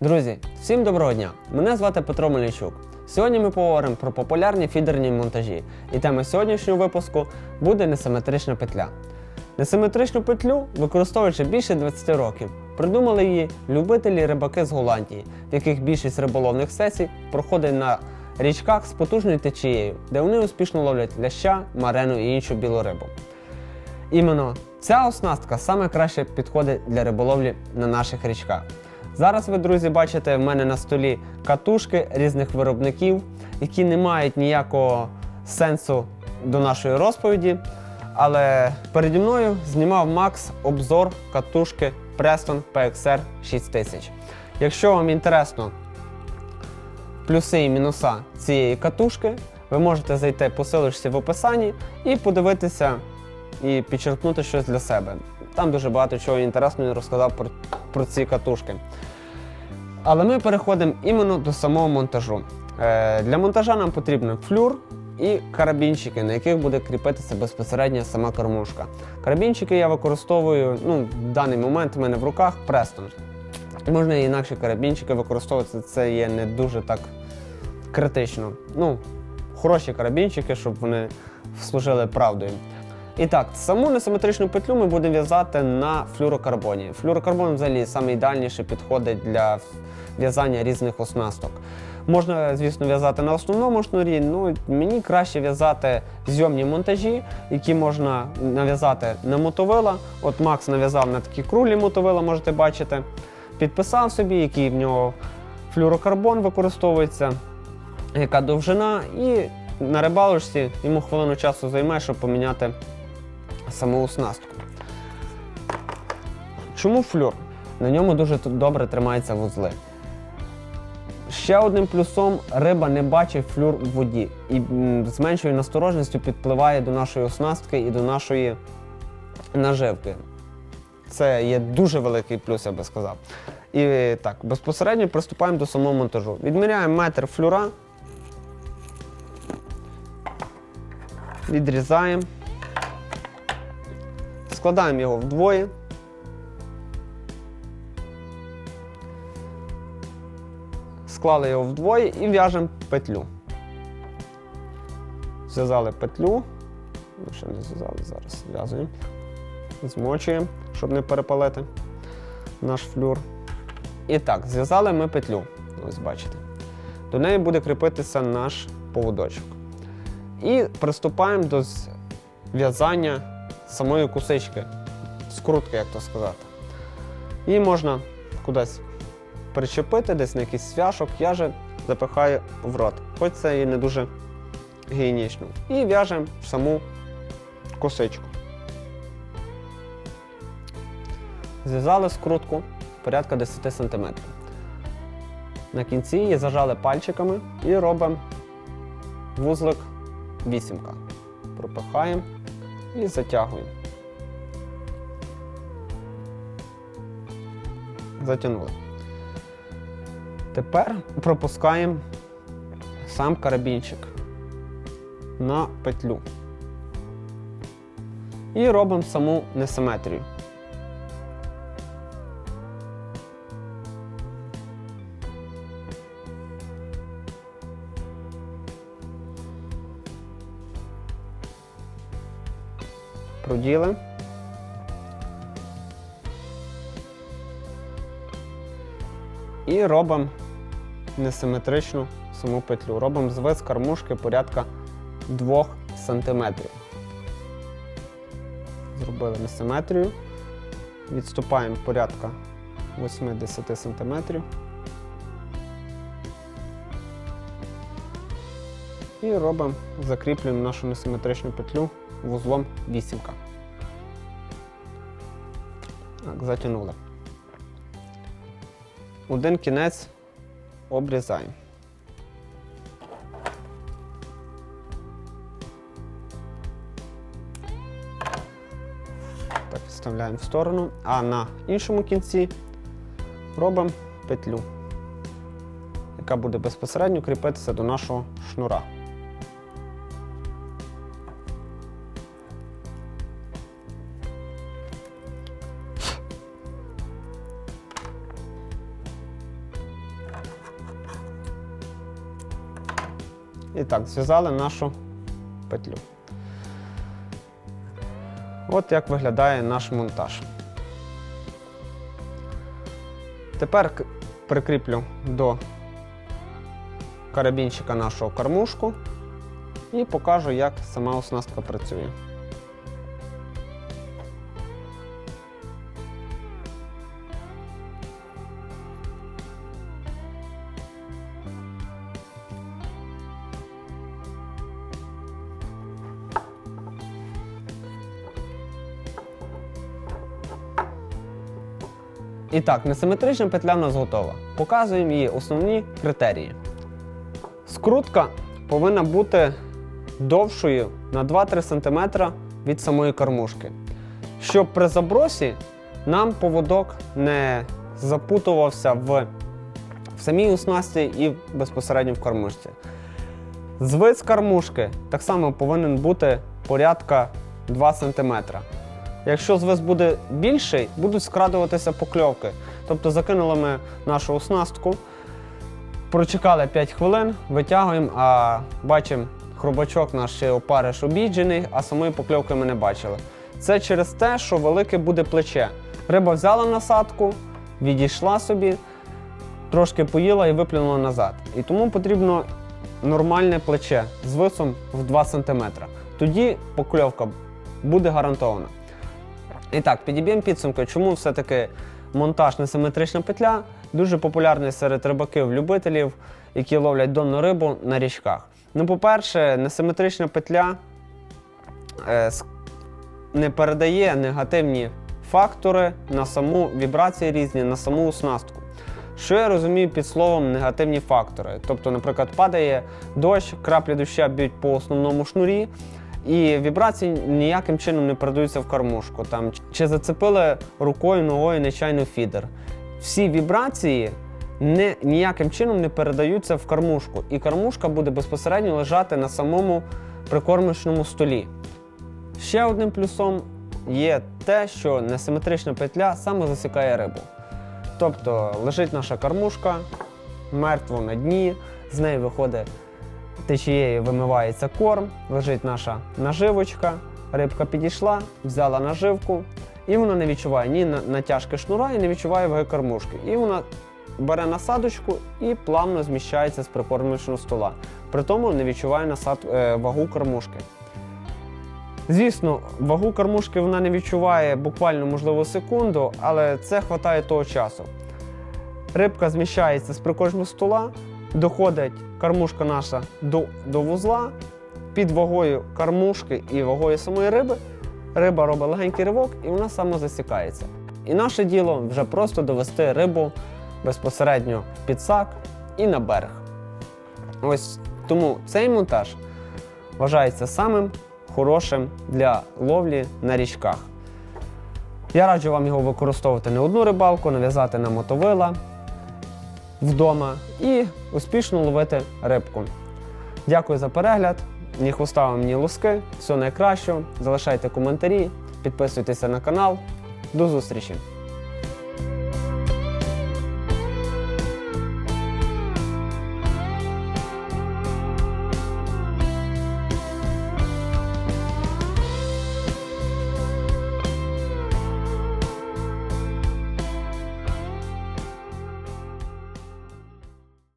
Друзі, всім доброго дня! Мене звати Петро Мельничук. Сьогодні ми поговоримо про популярні фідерні монтажі. І тема сьогоднішнього випуску буде несиметрична петля. Несиметричну петлю, використовуючи більше 20 років, придумали її любителі рибаки з Голландії, в яких більшість риболовних сесій проходить на річках з потужною течією, де вони успішно ловлять ляща, марену і іншу білу рибу. Іменно ця оснастка саме краще підходить для риболовлі на наших річках. Зараз ви, друзі, бачите в мене на столі катушки різних виробників, які не мають ніякого сенсу до нашої розповіді. Але переді мною знімав Макс обзор катушки Preston PXR 6000. Якщо вам інтересно плюси і мінуса цієї катушки, ви можете зайти по силочці в описанні і подивитися і підчеркнути щось для себе. Там дуже багато чого інтересного він розказав про, про ці катушки. Але ми переходимо іменно до самого монтажу. Е, для монтажа нам потрібен флюр і карабінчики, на яких буде кріпитися безпосередньо сама кормушка. Карабінчики я використовую ну, в даний момент у мене в руках Preston. Можна і інакші карабінчики використовувати, це є не дуже так критично. Ну, хороші карабінчики, щоб вони служили правдою. І так, саму несиметричну петлю ми будемо в'язати на флюрокарбоні. Флюрокарбон взагалі саме підходить для в'язання різних оснасток. Можна, звісно, в'язати на основному шнурі, ну мені краще в'язати зйомні монтажі, які можна нав'язати на мотовила. От Макс нав'язав на такі круглі мотовила, можете бачити. Підписав собі, який в нього флюрокарбон використовується, яка довжина, і на рибалочці йому хвилину часу займе, щоб поміняти саму оснастку. Чому флюр? На ньому дуже добре тримаються вузли. Ще одним плюсом риба не бачить флюр в воді і з меншою насторожністю підпливає до нашої оснастки і до нашої наживки. Це є дуже великий плюс, я би сказав. І так, безпосередньо приступаємо до самого монтажу. Відміряємо метр флюра, відрізаємо, складаємо його вдвоє. Склали його вдвоє і в'яжемо петлю. Зв'язали петлю. Ну, ще не зв'язали, зараз зв'язуємо. Змочуємо, щоб не перепалити наш флюр. І так, зв'язали ми петлю. Ось бачите. До неї буде кріпитися наш поводочок. І приступаємо до в'язання самої кусички, скрутки, як то сказати. Її можна кудись причепити, десь на якийсь свяшок, я же запихаю в рот. Хоч це і не дуже гігієнічно. І в'яжемо саму косичку. Зв'язали скрутку порядка 10 см. На кінці її зажали пальчиками і робимо вузлик вісімка. Пропихаємо і затягуємо. Затягнули. Тепер пропускаємо сам карабінчик на петлю. І робимо саму несиметрію. Проділи. І робимо несиметричну саму петлю. Робимо звис кормушки порядка 2 см. Зробили несиметрію. Відступаємо порядка 8-10 см. І робимо, закріплюємо нашу несиметричну петлю вузлом вісімка. Так, затягнули. Один кінець обрізаємо. Так, вставляємо в сторону, а на іншому кінці робимо петлю, яка буде безпосередньо кріпитися до нашого шнура. Так, зв'язали нашу петлю. От як виглядає наш монтаж. Тепер прикріплю до карабінчика нашого кормушку і покажу, як сама оснастка працює. І так, несиметрична петля в нас готова. Показуємо її основні критерії. Скрутка повинна бути довшою на 2-3 см від самої кормушки. Щоб при забросі нам поводок не запутувався в, в самій оснасті і безпосередньо в кормушці. Звид з кормушки так само повинен бути порядка 2 см. Якщо звис буде більший, будуть скрадуватися покльовки. Тобто закинули ми нашу оснастку, прочекали 5 хвилин, витягуємо, а бачимо, хробачок наш ще опариш обіджений, а самої покльовки ми не бачили. Це через те, що велике буде плече. Риба взяла насадку, відійшла собі, трошки поїла і виплюнула назад. І тому потрібно нормальне плече з висом в 2 см. Тоді покльовка буде гарантована. І так, підіб'ємо підсумки, чому все-таки монтаж несиметрична петля дуже популярний серед рибаків-любителів, які ловлять донну рибу на річках. Ну, по-перше, несиметрична петля е, не передає негативні фактори на саму вібрації різні, на саму оснастку. Що я розумію під словом негативні фактори? Тобто, наприклад, падає дощ, краплі доща б'ють по основному шнурі, і вібрації ніяким чином не передаються в кормушку. Там, чи зацепили рукою, ногою нечайно фідер. Всі вібрації не, ніяким чином не передаються в кормушку, і кормушка буде безпосередньо лежати на самому прикормочному столі. Ще одним плюсом є те, що несиметрична петля саме засікає рибу. Тобто лежить наша кормушка, мертво на дні, з неї виходить течією вимивається корм, лежить наша наживочка, рибка підійшла, взяла наживку, і вона не відчуває ні на- натяжки шнура, і не відчуває ваги кормушки. І вона бере насадочку і плавно зміщається з прикормочного стола. При тому не відчуває насад, е, вагу кормушки. Звісно, вагу кормушки вона не відчуває буквально, можливо, секунду, але це вистачає того часу. Рибка зміщається з прикормочного стола, доходить кормушка наша до, до вузла, під вагою кормушки і вагою самої риби. Риба робить легенький ривок і вона самозасікається. І наше діло вже просто довести рибу безпосередньо під сак і на берег. Ось тому цей монтаж вважається самим хорошим для ловлі на річках. Я раджу вам його використовувати не одну рибалку, нав'язати на мотовила вдома і успішно ловити рибку. Дякую за перегляд. Ні хвоста вам, ні луски. Всього найкращого. Залишайте коментарі, підписуйтеся на канал. До зустрічі!